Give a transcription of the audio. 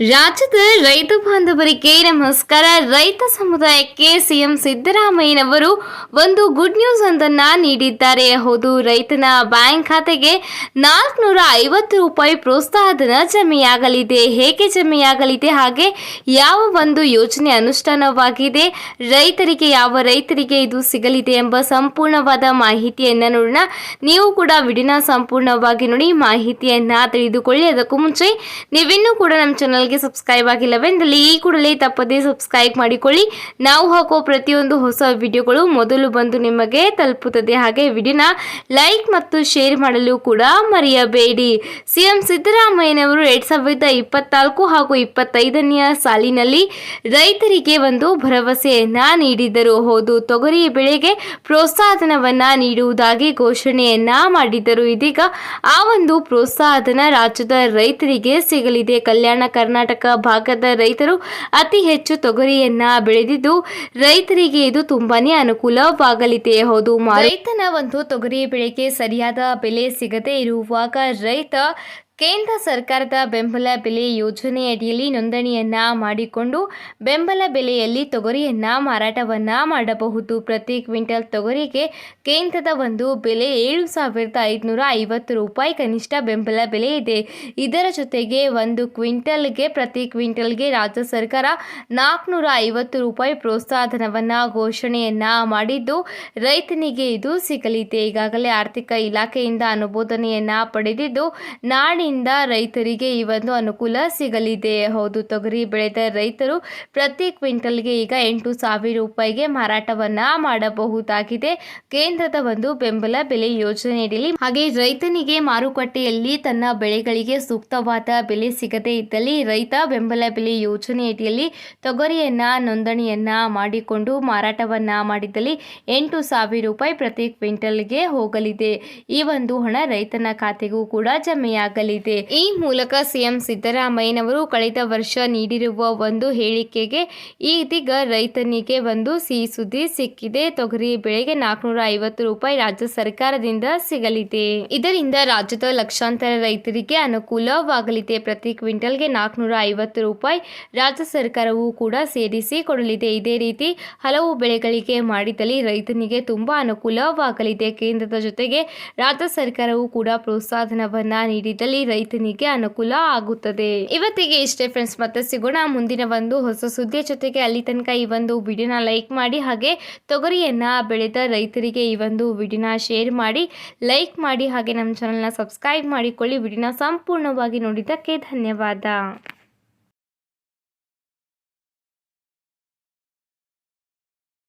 ರಾಜ್ಯದ ರೈತ ಬಾಂಧವರಿಗೆ ನಮಸ್ಕಾರ. ರೈತ ಸಮುದಾಯಕ್ಕೆ ಸಿಎಂ ಸಿದ್ದರಾಮಯ್ಯನವರು ಒಂದು ಗುಡ್ ನ್ಯೂಸ್ ಒಂದನ್ನು ನೀಡಿದ್ದಾರೆ. ಹೌದು, ರೈತನ ಬ್ಯಾಂಕ್ ಖಾತೆಗೆ ನಾಲ್ಕುನೂರ ಐವತ್ತು ರೂಪಾಯಿ ಪ್ರೋತ್ಸಾಹಧನ ಜಮೆಯಾಗಲಿದೆ. ಹೇಗೆ ಜಮೆಯಾಗಲಿದೆ? ಹಾಗೆ ಯಾವ ಒಂದು ಯೋಜನೆ ಅನುಷ್ಠಾನವಾಗಿದೆ? ರೈತರಿಗೆ ಯಾವ ರೈತರಿಗೆ ಇದು ಸಿಗಲಿದೆ ಎಂಬ ಸಂಪೂರ್ಣವಾದ ಮಾಹಿತಿಯನ್ನು ನೋಡೋಣ. ನೀವು ಕೂಡ ವಿಡಿಯೋನ ಸಂಪೂರ್ಣವಾಗಿ ನೋಡಿ ಮಾಹಿತಿಯನ್ನು ತಿಳಿದುಕೊಳ್ಳಿ. ಅದಕ್ಕೂ ಮುಂಚೆ ನೀವಿನ್ನೂ ಕೂಡ ನಮ್ಮ ಚಾನಲ್ಗೆ ಸಬ್ಸ್ಕ್ರೈಬ್ ಆಗಿಲ್ಲವೆಂದಲ್ಲಿ ಈ ಕೂಡಲೇ ತಪ್ಪದೇ ಸಬ್ಸ್ಕ್ರೈಬ್ ಮಾಡಿಕೊಳ್ಳಿ. ನಾವು ಹಾಕೋ ಪ್ರತಿಯೊಂದು ಹೊಸ ವಿಡಿಯೋಗಳು ಮೊದಲು ಬಂದು ನಿಮಗೆ ತಲುಪುತ್ತದೆ. ಹಾಗೆ ವಿಡಿಯೋನ ಲೈಕ್ ಮತ್ತು ಶೇರ್ ಮಾಡಲು ಕೂಡ ಮರೆಯಬೇಡಿ. ಸಿಎಂ ಸಿದ್ದರಾಮಯ್ಯನವರು ಎರಡ್ ಸಾವಿರದ ಇಪ್ಪತ್ನಾಲ್ಕು ಹಾಗೂ ಇಪ್ಪತ್ತೈದನೆಯ ಸಾಲಿನಲ್ಲಿ ರೈತರಿಗೆ ಒಂದು ಭರವಸೆಯನ್ನ ನೀಡಿದರು ಹೌದು ತೊಗರಿ ಬೆಳೆಗೆ ಪ್ರೋತ್ಸಾಹಧನವನ್ನ ನೀಡುವುದಾಗಿ ಘೋಷಣೆಯನ್ನ ಮಾಡಿದ್ದರು. ಇದೀಗ ಆ ಒಂದು ಪ್ರೋತ್ಸಾಹಧನ ರಾಜ್ಯದ ರೈತರಿಗೆ ಸಿಗಲಿದೆ. ಕಲ್ಯಾಣ ಕರ್ನಾಟಕ ಭಾಗದ ರೈತರು ಅತಿ ಹೆಚ್ಚು ತೊಗರಿಯನ್ನ ಬೆಳೆದಿದ್ದು ರೈತರಿಗೆ ಇದು ತುಂಬಾನೇ ಅನುಕೂಲವಾಗಲಿದೆ. ಹೌದು ರೈತನ ಒಂದು ತೊಗರಿ ಬೆಳೆಗೆ ಸರಿಯಾದ ಬೆಲೆ ಸಿಗದೆ ಇರುವಾಗ ರೈತ ಕೇಂದ್ರ ಸರ್ಕಾರದ ಬೆಂಬಲ ಬೆಲೆ ಯೋಜನೆಯಡಿಯಲ್ಲಿ ನೋಂದಣಿಯನ್ನ ಮಾಡಿಕೊಂಡು ಬೆಂಬಲ ಬೆಲೆಯಲ್ಲಿ ತೊಗರಿಯನ್ನ ಮಾರಾಟವನ್ನ ಮಾಡಬಹುದು. ಪ್ರತಿ ಕ್ವಿಂಟಲ್ ತೊಗರಿಗೆ ಕೇಂದ್ರದ ಒಂದು ಬೆಲೆ ಏಳು ಸಾವಿರದ ಐದುನೂರ ಐವತ್ತು ರೂಪಾಯಿ ಕನಿಷ್ಠ ಬೆಂಬಲ ಬೆಲೆ ಇದೆ. ಇದರ ಜೊತೆಗೆ ಒಂದು ಕ್ವಿಂಟಲ್ಗೆ ಪ್ರತಿ ಕ್ವಿಂಟಲ್ಗೆ ರಾಜ್ಯ ಸರ್ಕಾರ ನಾಲ್ಕುನೂರ ಐವತ್ತು ರೂಪಾಯಿ ಪ್ರೋತ್ಸಾಹನವನ್ನ ಘೋಷಣೆಯನ್ನ ಮಾಡಿದ್ದು ರೈತನಿಗೆ ಇದು ಸಿಗಲಿದೆ. ಈಗಾಗಲೇ ಆರ್ಥಿಕ ಇಲಾಖೆಯಿಂದ ಅನುಮೋದನೆಯನ್ನ ಪಡೆದಿದ್ದು ನಾಳಿಂದ ರೈತರಿಗೆ ಈ ಒಂದು ಅನುಕೂಲ ಸಿಗಲಿದೆ. ಹೌದು ತೊಗರಿ, ಬೆಳೆದ ರೈತರು ಪ್ರತಿ ಕ್ವಿಂಟಲ್ಗೆ ಈಗ ಎಂಟು ಸಾವಿರ ರೂಪಾಯಿಗೆ ಮಾರಾಟವನ್ನ ಮಾಡಬಹುದಾಗಿದೆ. ಕೇಂದ್ರದ ಒಂದು ಬೆಂಬಲ ಬೆಲೆ ಯೋಜನೆಯಡಿಯಲ್ಲಿ ಹಾಗೆ ರೈತನಿಗೆ ಮಾರುಕಟ್ಟೆಯಲ್ಲಿ ತನ್ನ ಬೆಳೆಗಳಿಗೆ ಸೂಕ್ತವಾದ ಬೆಲೆ ಸಿಗದೇ ಇದ್ದಲ್ಲಿ ರೈತ ಬೆಂಬಲ ಬೆಲೆ ಯೋಜನೆಯಡಿಯಲ್ಲಿ ತೊಗರಿಯನ್ನ, ನೋಂದಣಿಯನ್ನ ಮಾಡಿಕೊಂಡು ಮಾರಾಟವನ್ನ ಮಾಡಿದಲ್ಲಿ ಎಂಟು ಸಾವಿರ ರೂಪಾಯಿ ಪ್ರತಿ ಕ್ವಿಂಟಲ್ಗೆ ಹೋಗಲಿದೆ. ಈ ಒಂದು ಹಣ ರೈತನ ಖಾತೆಗೂ ಕೂಡ ಜಮೆಯಾಗಲಿದೆ. ಈ ಮೂಲಕ ಸಿಎಂ ಸಿದ್ದರಾಮಯ್ಯನವರು ಕಳೆದ ವರ್ಷ ನೀಡಿರುವ ಒಂದು ಹೇಳಿಕೆಗೆ ಇದೀಗ ರೈತನಿಗೆ ಒಂದು ಸಿಹಿ ಸುದ್ದಿ ಸಿಕ್ಕಿದೆ. ತೊಗರಿ ಬೆಳೆಗೆ ನಾಲ್ಕುನೂರ ಐವತ್ತು ರೂಪಾಯಿ ರಾಜ್ಯ ಸರ್ಕಾರದಿಂದ ಸಿಗಲಿದೆ. ಇದರಿಂದ ರಾಜ್ಯದ ಲಕ್ಷಾಂತರ ರೈತರಿಗೆ ಅನುಕೂಲವಾಗಲಿದೆ. ಪ್ರತಿ ಕ್ವಿಂಟಲ್ಗೆ ನಾಲ್ಕುನೂರ ಐವತ್ತು ರೂಪಾಯಿ ರಾಜ್ಯ ಸರ್ಕಾರವು ಕೂಡ ಸೇರಿಸಿ ಕೊಡಲಿದೆ. ಇದೇ ರೀತಿ ಹಲವು ಬೆಳೆಗಳಿಗೆ ಮಾಡಿದಲ್ಲಿ ರೈತನಿಗೆ ತುಂಬಾ ಅನುಕೂಲವಾಗಲಿದೆ. ಕೇಂದ್ರದ ಜೊತೆಗೆ ರಾಜ್ಯ ಸರ್ಕಾರವು ಕೂಡ ಪ್ರೋತ್ಸಾಹಧನವನ್ನ ನೀಡಿದಲ್ಲಿ ರೈತನಿಗೆ ಅನುಕೂಲ ಆಗುತ್ತದೆ. ಇವತ್ತಿಗೆ ಇಷ್ಟೇ ಫ್ರೆಂಡ್ಸ್ ಮತ್ತೆ ಸಿಗೋಣ ಮುಂದಿನ ಒಂದು ಹೊಸ ಸುದ್ದಿಯ ಜೊತೆಗೆ. ಅಲ್ಲಿ ತನಕ ಈ ಒಂದು ವಿಡಿಯೋನ ಲೈಕ್ ಮಾಡಿ, ಹಾಗೆ ತೊಗರಿಯನ್ನ ಬೆಳೆದ ರೈತರಿಗೆ ಈ ಒಂದು ವಿಡಿಯೋನ ಶೇರ್ ಮಾಡಿ ಲೈಕ್ ಮಾಡಿ, ಹಾಗೆ ನಮ್ಮ ಚಾನಲ್ನ ಸಬ್ಸ್ಕ್ರೈಬ್ ಮಾಡಿಕೊಳ್ಳಿ. ವಿಡಿಯೋನ ಸಂಪೂರ್ಣವಾಗಿ ನೋಡಿದ್ದಕ್ಕೆ ಧನ್ಯವಾದ.